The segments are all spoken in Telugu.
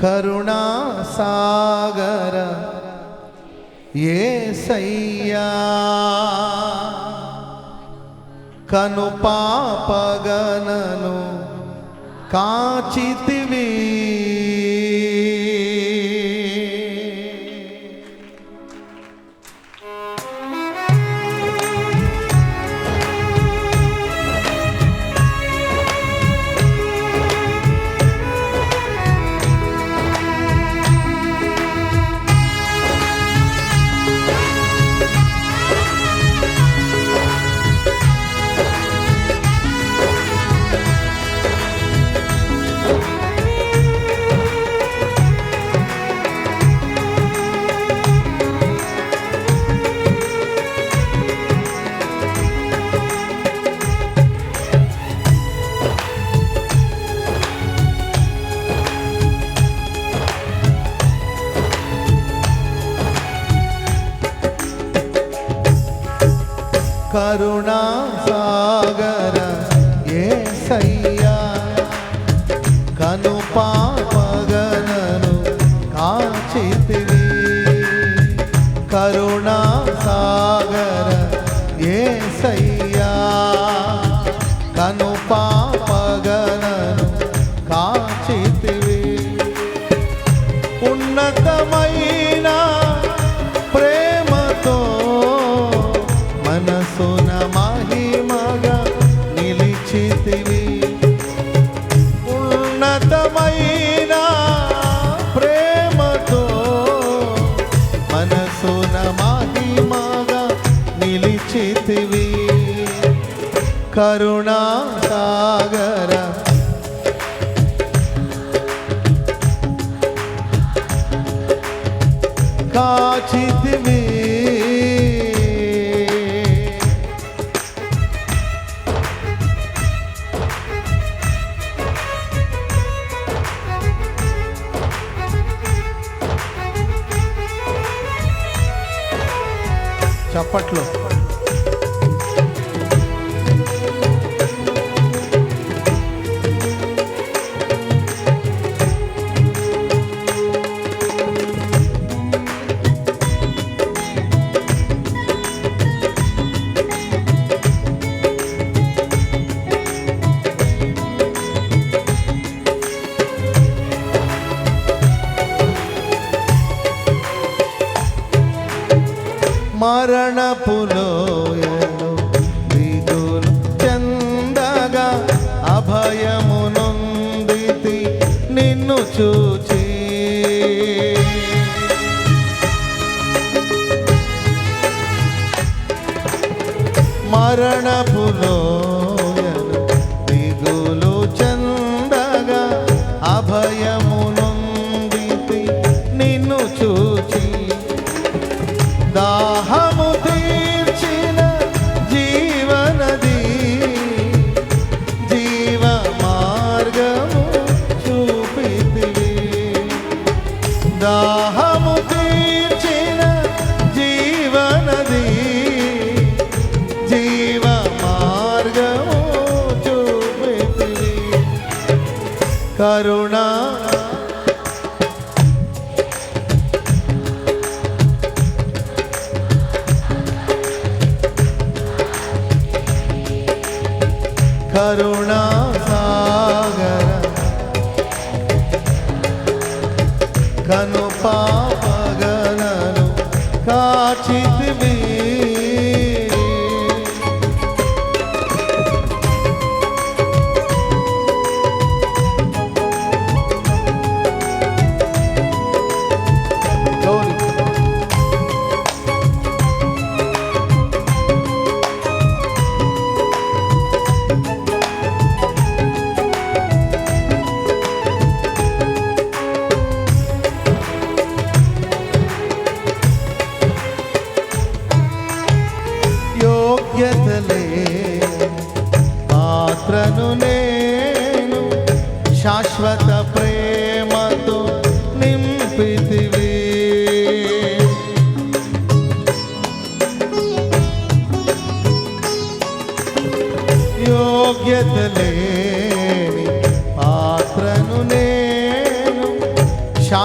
కరుణాసాగర ఏసయ్యా కను పాపగనను కాచితివీ. కరుణా సాగర ఏ సయ్య కరుణా సాగర కాచితివి చప్పట్లు. మరణపులోయను దిగులు చందగా అభయమునొందితి నిన్ను చూచి మరణపులో కరుణా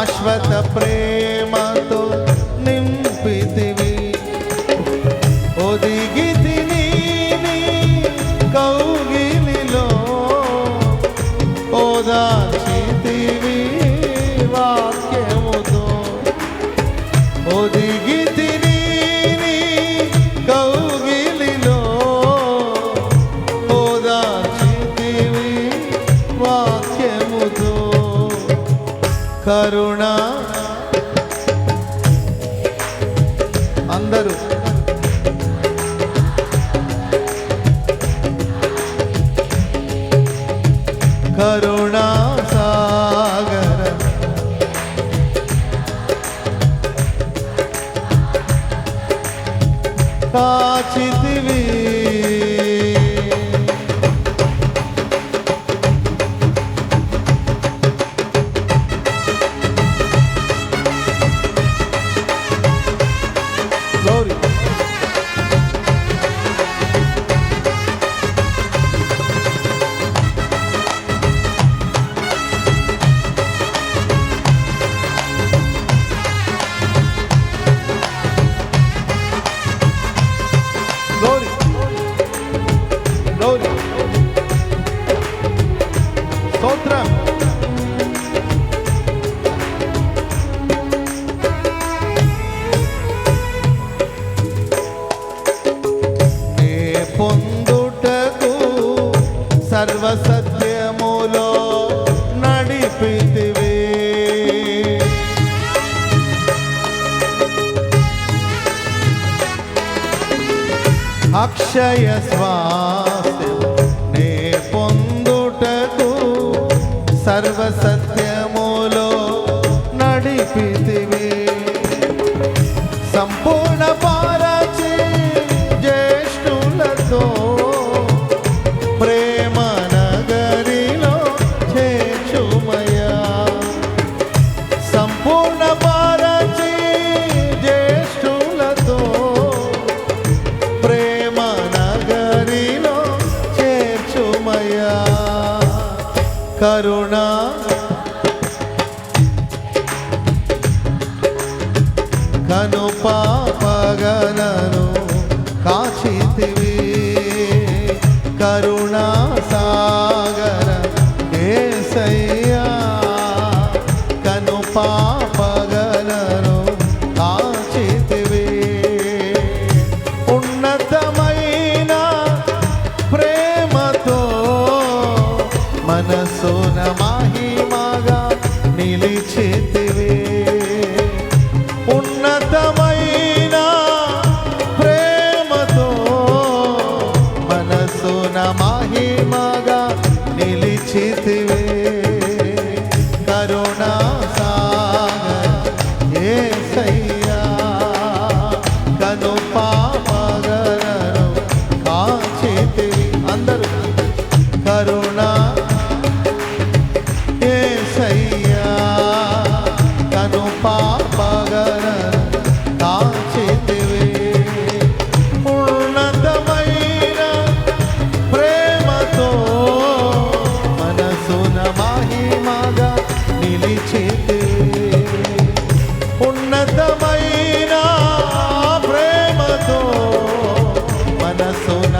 శాశ్వత ప్రేమతో అందరూ సర్వసత్యములో నడిపితివే అక్షయ స్వాస్థ్యం మనసున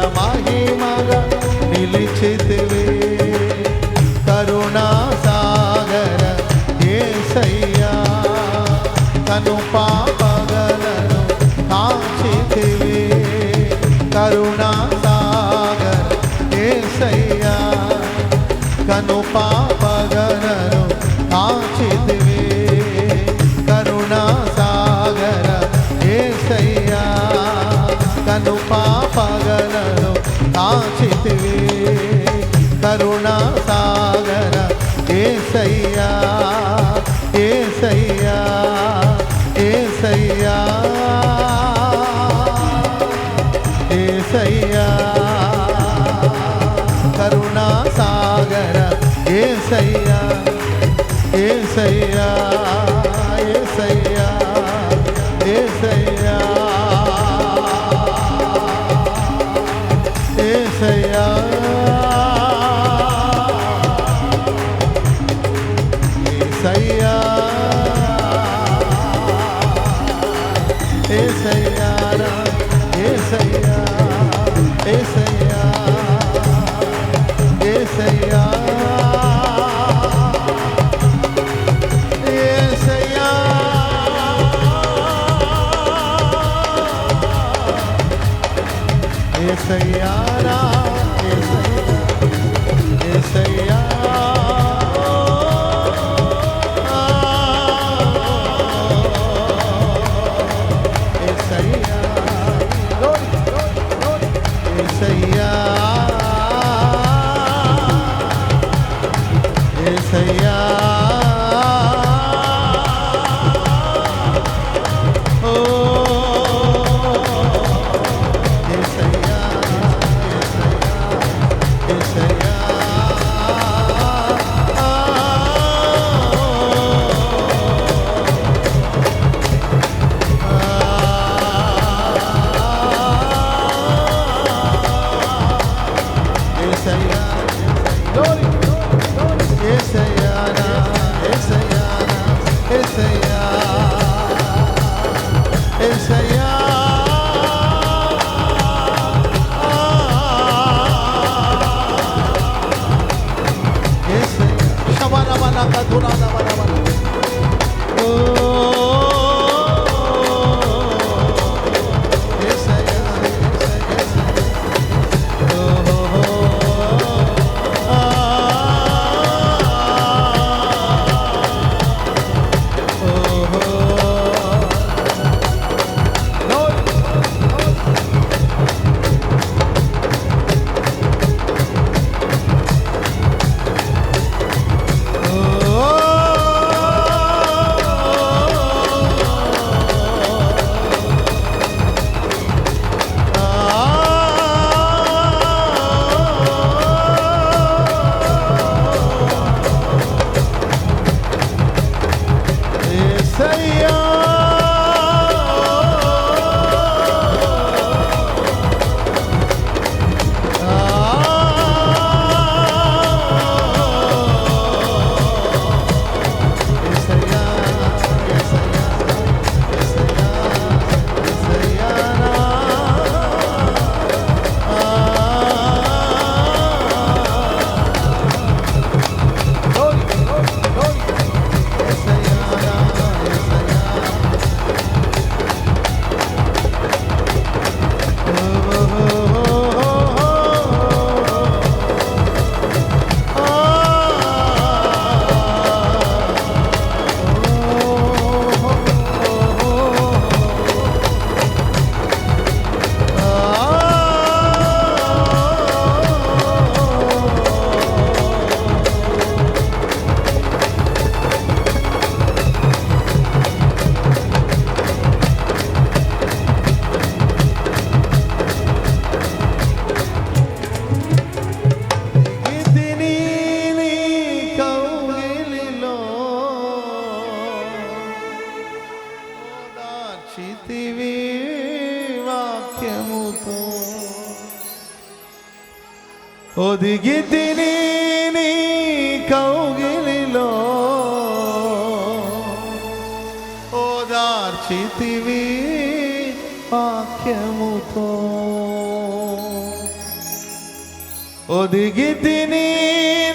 ఒదిగి తిని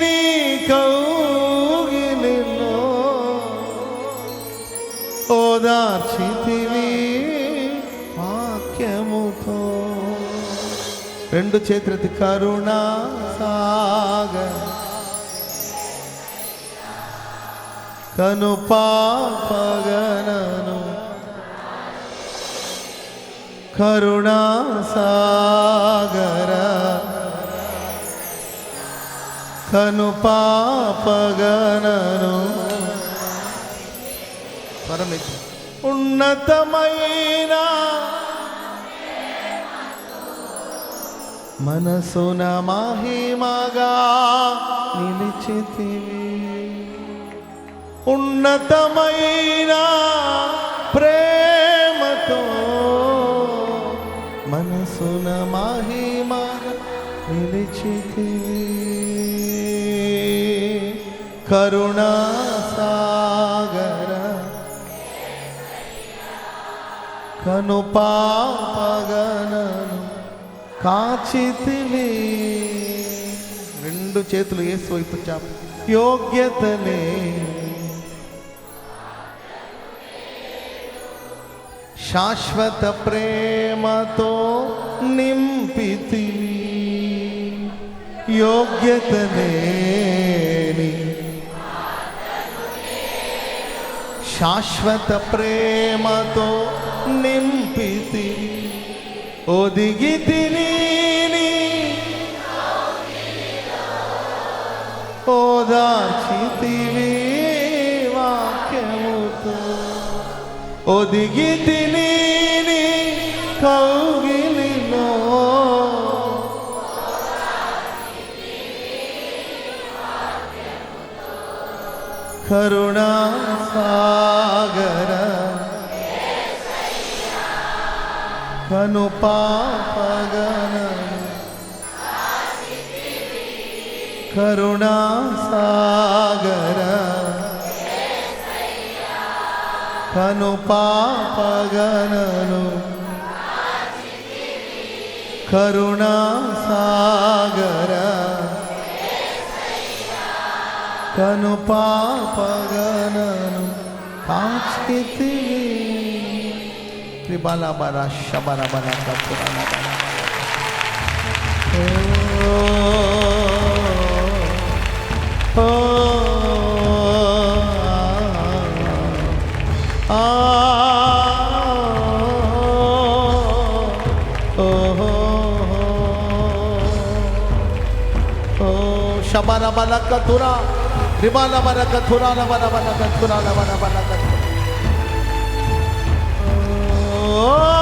నీ కౌగిలిలో ఓదార్చితివి వాక్యముతో రెండు చేతులతి కరుణా సాగర్ కను పాపగనను కరుణా సాగరా కను పాపగనను పరమితి ఉన్నతమైన మనసున మహిమగా నిలిచితివి. ఉన్నతమైన ప్రేమతో మనసున మహిమగా కరుణాసాగర కను పాపగనను కాచితివి రెండు చేతులు ఏసు వైపు చాప యోగ్యతలే శాశ్వత ప్రేమతో నింపితివి యోగ్యతలేని శాశ్వత ప్రేమతో నింపితి. ఒదిగి తిని ఓదార్చితివి వాక్యముతో. ఒదిగి తిని కౌ కరుణా సాగర కను పాపగనను కరుణా సాగర కను పాపగనను కరుణా సాగర కను పాపగనను కాచితి త్రిబల బర శబర బర కపురన బర ఓ ఆ శబర బల కథుర రిబల బర కథుర బల బల కథుర బల